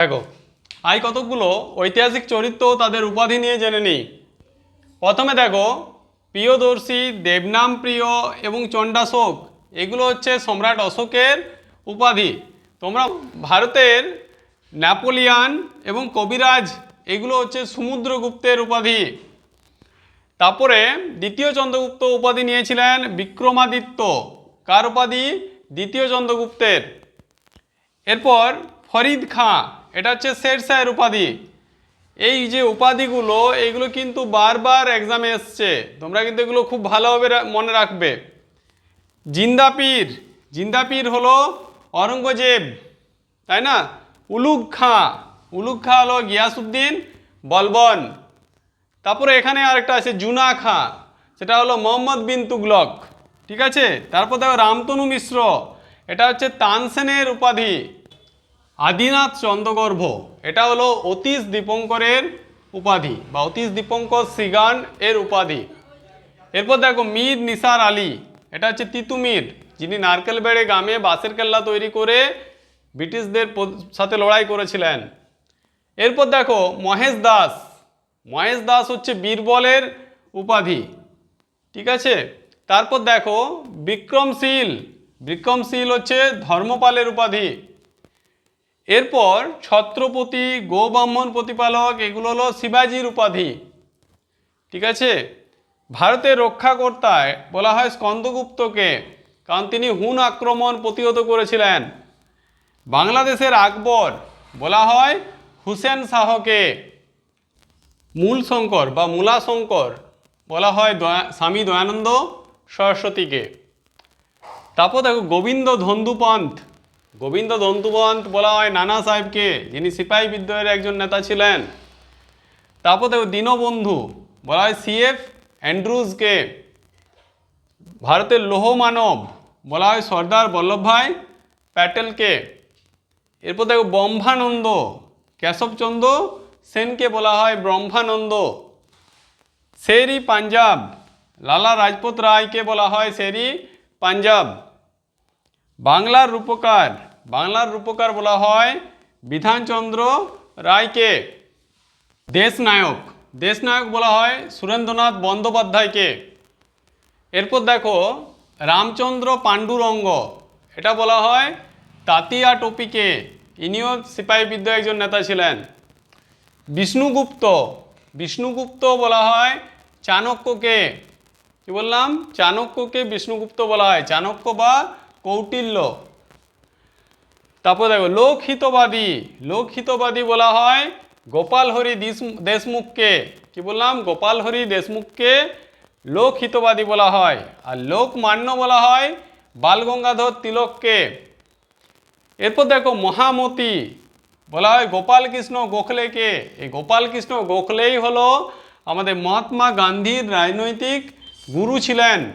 দেখো, আই কতকগুলো ঐতিহাসিক চরিত্র তাদের উপাধি নিয়ে জেনে নিই। প্রথমে দেখো, প্রিয়দর্শী, দেবনাম প্রিয় এবং চণ্ডাশোক, এগুলো হচ্ছে সম্রাট অশোকের উপাধি। তোমরা ভারতের নেপোলিয়ান এবং কবিরাজ, এগুলো হচ্ছে সমুদ্রগুপ্তের উপাধি। তারপরে দ্বিতীয় চন্দ্রগুপ্ত উপাধি নিয়েছিলেন বিক্রমাদিত্য। কার উপাধি? দ্বিতীয় চন্দ্রগুপ্তের। এরপর ফরিদ খাঁ এটা হচ্ছে শের শাহের উপাধি। এই যে উপাধিগুলো, এইগুলো কিন্তু বারবার এক্সামে এসছে। তোমরা কিন্তু এগুলো খুব ভালোভাবে মনে রাখবে। জিন্দাপীর জিন্দাপীর হলো অরঙ্গজেব তাই না? উলুগ খাঁ উলুগ খাঁ হলো গিয়াসুদ্দিন বলবন। তারপরে এখানে আরেকটা আছে জুনা খাঁ, সেটা হলো মোহাম্মদ বিন তুগলক, ঠিক আছে? তারপর দেখো রামতনু মিশ্র, এটা হচ্ছে তানসেনের উপাধি। আদিনাথ চন্দ্রগর্ভ, এটা হলো অতীশ দীপঙ্করের উপাধি বা অতীশ দীপঙ্কর সিগান এর উপাধি। এরপর দেখো মীর নিসার আলী, এটা হচ্ছে তিতুমির যিনি নারকেল বেড়ে গ্রামে বাঁশের কেল্লা তৈরি করে ব্রিটিশদের সাথে লড়াই করেছিলেন। এরপর দেখো মহেশ দাস মহেশ দাস হচ্ছে বীরবলের উপাধি, ঠিক আছে? তারপর দেখো বিক্রমশীল বিক্রমশীল হচ্ছে ধর্মপালের উপাধি। এরপর ছত্রপতি, গোব্রাহ্মণ প্রতিপালক, এগুলো হলো শিবাজির উপাধি। ঠিক আছে? ভারতের রক্ষাকর্তায় বলা হয় স্কন্দগুপ্তকে, কারণ তিনি হুন আক্রমণ প্রতিহত করেছিলেন। বাংলাদেশের আকবর বলা হয় হুসেন শাহকে। মূল শঙ্কর বা মূলা শঙ্কর বলা হয় দয়া, স্বামী দয়ানন্দ সরস্বতীকে। তারপর দেখো গোবিন্দ ধন্দুপন্থ গোবিন্দ দন্তুবন্ত বলা হয় নানা সাহেবকে, যিনি সিপাহী বিদ্রোহের একজন নেতা ছিলেন। তারপর দীনবন্ধু বলা হয় সিএফ অ্যান্ড্রুজকে ভারতের লৌহ মানব বলা হয় সর্দার বল্লভভাই প্যাটেলকে এরপর দেখো ব্রহ্মানন্দ কেশবচন্দ্র সেনকে বলা হয় ব্রহ্মানন্দ। শেরি পাঞ্জাব লালা রাজপত রায়কে বলা হয় শেরি পাঞ্জাব। বাংলার রূপকার বাংলার রূপকার বলা হয় বিধানচন্দ্র রায়কে। দেশনায়ক। দেশনায়ক বলা হয় সুরেন্দ্রনাথ বন্দ্যোপাধ্যায়কে। এরপর দেখো, রামচন্দ্র পাণ্ডুরঙ্গ। এটা বলা হয় তাতিয়া টপিকে। ইনিও সিপাহী বিদ্রোহ একজন নেতা ছিলেন। বিষ্ণুগুপ্ত। বিষ্ণুগুপ্ত বলা হয় চাণক্যকে। কি বললাম? চাণক্যকে বিষ্ণুগুপ্ত বলা হয়। চাণক্য বা কৌটিল্য। তারপর দেখো, লোকহিতবাদী লোকহিতবাদী বলা হয় গোপাল হরি দেশমুখকে। কি বললাম? গোপাল হরি দেশমুখকে লোকহিতবাদী বলা হয়। আর লোকমান্য বলা হয় বালগঙ্গাধর তিলককে। এরপর দেখো, মহামতি বলা হয় গোপাল কৃষ্ণ গোখলেকে। এই গোপাল কৃষ্ণ গোখলেই হলো আমাদের মহাত্মা গান্ধীর রাজনৈতিক গুরু ছিলেন।